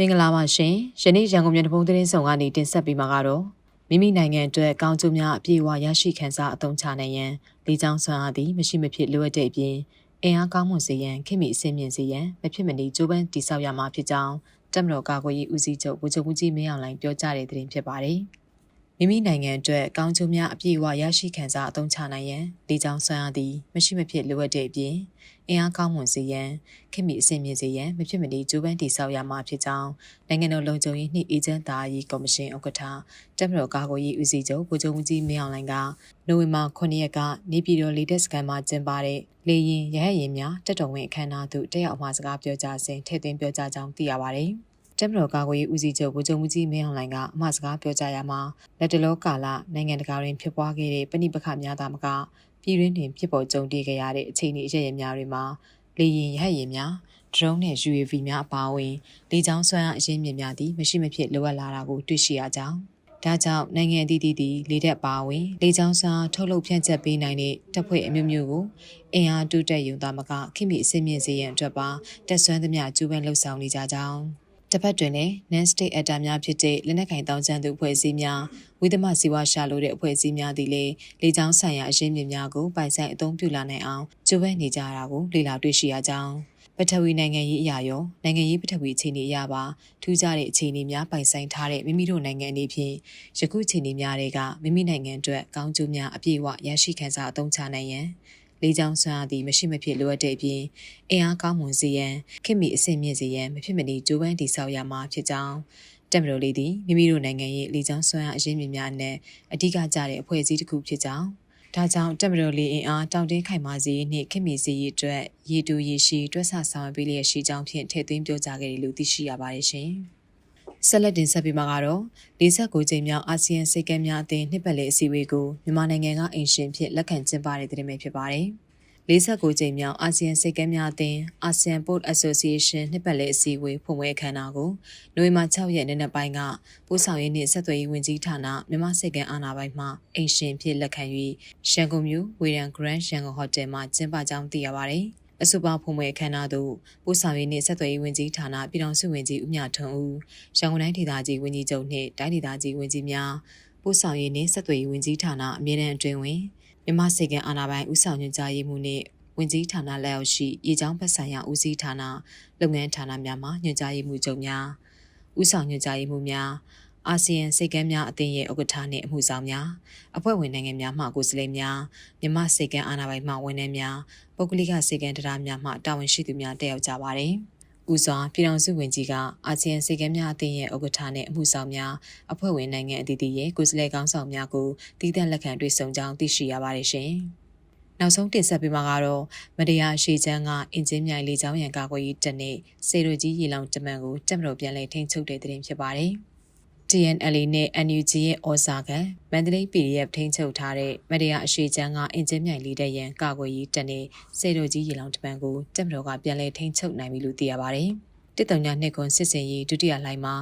မင်္ဂလာပါရှင်ယနေ့ရန်ကုန်မြို့တပုံသတင်းဆောင်ကနေတင်ဆက်ပေးမှာကတော့မိမိနိုင်ငံအတွက်ကောင်းကျိုးများအပြည့်အဝရရှိခံစားအသုံးချနိုင်ရန်လေကြောင်းဆွမ်းအားသည်မရှိမဖြစ်လိုအပ်တဲ့အပြင်အင်အားကောင်းမွန်စေရန်ခင်မီအစင်းမြင့်စေရန်မဖြစ်မနေကြိုးပမ်းတည်ဆောက်ရမှာဖြစ်ကြောင်းတက်မတော်ကာကွယ်ရေးဦးစီးချုပ်ဗိုလ်ချုပ်မှုကြီးမင်းအောင်လှိုင်ပြောကြားတဲ့သတင်းဖြစ်ပါတယ် မိမိနိုင်ငံအတွက်ကောင်းကျိုးများအပြည့်အဝရရှိခံစားအသုံးချနိုင်ရန်လေကြောင်းဆွမ်းအားသည်မရှိမဖြစ်လိုအပ်တဲ့အပြင်အင်အားကောင်းမွန်စေရန်ခင်မီအဆင်ပြေစေရန်မဖြစ်မနေကြိုးပမ်းတည်ဆောက်ရမှာဖြစ်ကြောင်းနိုင်ငံတော်လုံခြုံရေးနှင့်အေဂျင့်သားရေးကော်မရှင်ဥက္ကဋ္ဌတက်မတော်ကာကွယ်ရေးဦးစီးချုပ်ဗိုလ်ချုပ်မှုကြီးမင်းအောင်လှိုင်ကနိုဝင်ဘာ9ရက်ကနေပြည်တော်လေတပ်စခန်းမှာကျင်းပတဲ့လေရင်ရဟတ်ရင်များတက်တော်ဝင်အခမ်းအနားသို့တက်ရောက်မှာစကားပြောကြားစဉ်ထည့်သွင်းပြောကြားကြောင်းသိရပါတယ်။ တက်မတော်ကာကွယ်ရေးဦးစီးချုပ်ဗိုလ်ချုပ်မှုကြီးမင်းအောင်လှိုင်ကအမှားစကားပြောကြားရမှာလက်တလောကာလနိုင်ငံတကာတွင်ဖြစ်ပွားခဲ့တဲ့ပဏိပခများသာမကပြည်တွင်းတွင်ဖြစ်ပေါ်ကြုံတွေ့ခဲ့ရတဲ့အခြေအနေအရရများတွေမှာလေရင်ရဟတ်ရင်များ drone နဲ့ UAV များအပါအဝင်လေကြောင်းဆွမ်းအားအရင်းမြစ်များသည်မရှိမဖြစ်လိုအပ်လာတာကိုတွေ့ရှိရကြောင်းဒါကြောင့်နိုင်ငံအသီးသီးသည်လေတပ်ပါဝင်လေကြောင်းစာထုတ်လုပ်ဖြန့်ချက်ပေးနိုင်တဲ့တပ်ဖွဲ့အမျိုးမျိုးကိုအင်အားတိုးတက်ယူသားမကခင်မီအစင်းမြင့်စေရန်အတွက်ပါတက်ဆွမ်းသမျှကျူးပန်းလှုပ်ဆောင်နေကြကြောင်း တစ်ဖက်တွင်လည်း non state actor များဖြစ်တဲ့လက်နက်ကင်တောင်ကျန်းသူအဖွဲ့အစည်းများဝိသမစီဝါရှာလိုတဲ့အဖွဲ့အစည်းများသည်လည်းလေကြောင်းဆိုင်ရာအရင်းမြစ်များကိုပိုင်ဆိုင်အသုံးပြုလာနိုင်အောင်ကြိုးပမ်းနေကြတာကိုလေ့လာတွေ့ရှိရကြောင်းပထဝီနိုင်ငံရေးအရာရောနိုင်ငံရေးပထဝီအခြေအနေအရပါထူးခြားတဲ့အခြေအနေများပိုင်ဆိုင်ထားတဲ့မိမိတို့နိုင်ငံအနေဖြင့်ယခုအခြေအနေများတွေကမိမိနိုင်ငံအတွက်ကောင်းကျိုးများအပြည့်အဝရရှိခံစားအသုံးချနိုင်ရန် လေးချောင်းဆွမ်းအားသည်မရှိမဖြစ်လိုအပ်တဲ့အပြင်အင်အားကောင်းမွန်စေရန်ခင်မီအဆင့်မြင့်စေရန်မဖြစ်မနေကြိုးပမ်းတည်ဆောက်ရမှာဖြစ်ကြောင်းတက်မတော်လေးသည်မိမိတို့နိုင်ငံရဲ့လေကြောင်းဆွမ်းအားအရင်းမြစ်များနဲ့အဓိကကျတဲ့အဖွဲ့အစည်းတစ်ခုဖြစ်ကြောင်းဒါကြောင့်တက်မတော်လေးအင်အားတောင်တင်းခိုင်မာစေနှင့်ခင်မီစေရေးအတွက်ရေတူရေရှိတွက်ဆဆောင်ရွက်ပေးလျက်ရှိကြောင်းဖြင့်ထည့်သွင်းပြောကြားခဲ့တယ်လို့သိရှိရပါတယ်ရှင်။ ဆက်လက်တင်ဆက်ပေးမှာကတော့49ကြိမ်မြောက်အာဆီယံစိတ်ကမ်းများအသင်းနှစ်ပတ်လည်အစည်းအဝေးကိုမြန်မာနိုင်ငံကအင်ရှင်ဖြစ်လက်ခံကျင်းပတဲ့တဲ့တင်ပဲဖြစ်ပါတယ်။49ကြိမ်မြောက်အာဆီယံစိတ်ကမ်းများအသင်း ASEAN Port Association နှစ်ပတ်လည်အစည်းအဝေးဖွင့်ပွဲအခမ်းအနားကိုနိုဝင်ဘာ6ရက်နေ့နက်ပိုင်းကပို့ဆောင်ရေးနှင့်ဆက်သွယ်ရေးဝန်ကြီးဌာနမြန်မာစိတ်ကမ်းအာဏာပိုင်မှအင်ရှင်ဖြစ်လက်ခံ၍ရန်ကုန်မြို့ဝေရန် Grand ရန်ကုန်ဟိုတယ်မှာကျင်းပကြောင်းသိရပါတယ်။ အဆိုပါဖွင့်ပွဲအခမ်းအနားသို့ပို့ဆောင်ရေးနှင့်ဆက်သွယ်ရေးဝန်ကြီးဌာနပြည်ထောင်စုဝန်ကြီးဦးမြထွန်းဦးရန်ကုန်တိုင်းဒေသကြီးဝန်ကြီးချုပ်နှင့်တိုင်းဒေသကြီးဝန်ကြီးများပို့ဆောင်ရေးနှင့်ဆက်သွယ်ရေးဝန်ကြီးဌာနအမြဲတမ်းအတွင်းဝင်မြမစေကံအာဏာပိုင်ဦးဆောင်ညွှန်ကြားရေးမှူးနှင့်ဝင်ကြီးဌာနလက်အောက်ရှိရေချောင်းဖက်ဆိုင်ရာဦးစီးဌာနလုပ်ငန်းဌာနများမှညွှန်ကြားရေးမှူးချုပ်များဦးဆောင်ညွှန်ကြားရေးမှူးများ အာဆီယံစိတ်ကမ်းများအသင်းရဲ့ဥက္ကဋ္ဌနှင့်အမှုဆောင်များအဖွဲ့ဝင်နိုင်ငံများမှကိုယ်စားလှယ်များမြမစိတ်ကမ်းအာဏာပိုင်မှဝန်ထမ်းများပုဂ္ဂလိကစိတ်ကမ်းတရားများမှတာဝန်ရှိသူများတက်ရောက်ကြပါတယ်။ဦးစွာပြည်တော်စုဝင်ကြီးကအာဆီယံစိတ်ကမ်းများအသင်းရဲ့ဥက္ကဋ္ဌနဲ့အမှုဆောင်များအဖွဲ့ဝင်နိုင်ငံအသီးသီးရဲ့ကိုယ်စားလှယ်ကောင်းဆောင်များကိုတည်တံ့လက်ခံတွေ့ဆုံကြောင်းသိရှိရပါတယ်ရှင်။နောက်ဆုံးတင်ဆက်ပေးမှာကတော့မတရားရှေ့ချမ်းကအင်ဂျင်မြိုင်လေးချောင်းရံကာကွယ်ရေးတပ်နဲ့စေရိုကြီးရေလောင်တမန်ကိုတက်မတော်ပြန်လည်ထိန်းချုပ်တဲ့တဲ့တင်ဖြစ်ပါတယ်။ TNLA နဲ့ NUG ရဲ့ဩဇာခံမန္တလေး PDF ထိန်းချုပ်ထားတဲ့မတရားအရှိချမ်းကအင်ဂျင်မြိုင်လေးတဲ့ရန်ကာကွယ်ရေးတပ်နဲ့စေရိုကြီးရေလောင်တမန်ကိုတက်မတော်ကပြန်လည်ထိန်းချုပ်နိုင်ပြီလို့သိရပါတယ်။တစ်တုံညာနှစ်ခွန်စစ်စင်ရေးဒုတိယလှိုင်းမှာ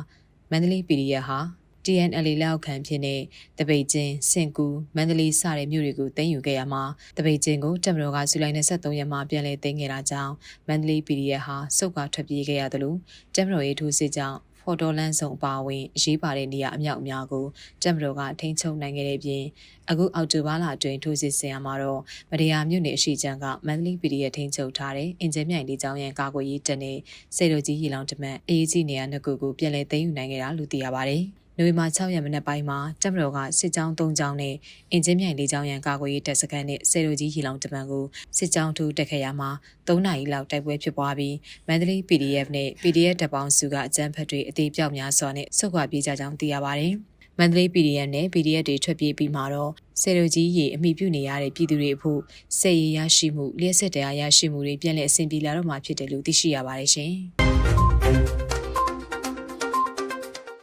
မန္တလေး PDF ဟာ TNL လောက်ခံဖြစ်တဲ့တပိတ်ချင်းစင်ကူမန္တလေးစတဲ့မြို့တွေကိုသိမ်းယူခဲ့ရမှာတပိတ်ချင်းကိုတက်မတော်ကဇူလိုင်23ရက်မှာပြန်လည်သိမ်းခဲ့တာကြောင့်မန္တလေး PDF ဟာစုပ်ကထွက်ပြေးခဲ့ရသလိုတက်မတော်ရဲ့ထိုးစစ်ကြောင့် ဖော်တော်လန်းဆောင်အပါအဝင်အရေးပါတဲ့နေရာအမြောက်အများကိုတက်မတော်ကထိန်းချုပ်နိုင်ခဲ့တဲ့ပြင်အခုအောက်တိုဘာလအတွင်းထိုးစစ်ဆင်ရမှာတော့မတရားမြို့နယ်အရှိချမ်းကမန္တလေး PDF ထိန်းချုပ်ထားတဲ့အင်ဂျင်မြိုင်လေးချောင်းရန်ကာကွယ်ရေးတပ်နဲ့စေတော်ကြီးရေလောင်တမန်အေးကြီးနေရာနှစ်ခုကိုပြန်လည်သိမ်းယူနိုင်ခဲ့တာလို့သိရပါတယ်။ နိုဝင်ဘာ6ရက်မနက်ပိုင်းမှာတပ်မတော်ကစစ်ကြောင်း၃ကြောင်းနဲ့အင်ဂျင်မြိုင်၄ကြောင်းရန်ကာကွယ်ရေးတပ်စခန်းနဲ့စေလိုကြီးဟီလောင်တပံကိုစစ်ကြောင်းထိုးတက်ခဲ့ရမှာ၃နာရီလောက်တိုက်ပွဲဖြစ်ပွားပြီးမန္တလေး PDF နဲ့ PDF တပ်ပေါင်းစုကအကြမ်းဖက်တွေအသေးပြောက်များစွာနဲ့ဆုတ်ခွာပြေးကြကြောင်းသိရပါတယ်။မန္တလေး PDF နဲ့ PDF တွေထွက်ပြေးပြီးမှတော့စေလိုကြီးရေအမိပြုနေရတဲ့ပြည်သူတွေအဖို့စေရရရှိမှုလျှက်စစ်တရားရရှိမှုတွေပြန်လည်အဆင်ပြေလာတော့မှာဖြစ်တယ်လို့သိရှိရပါတယ်ရှင်။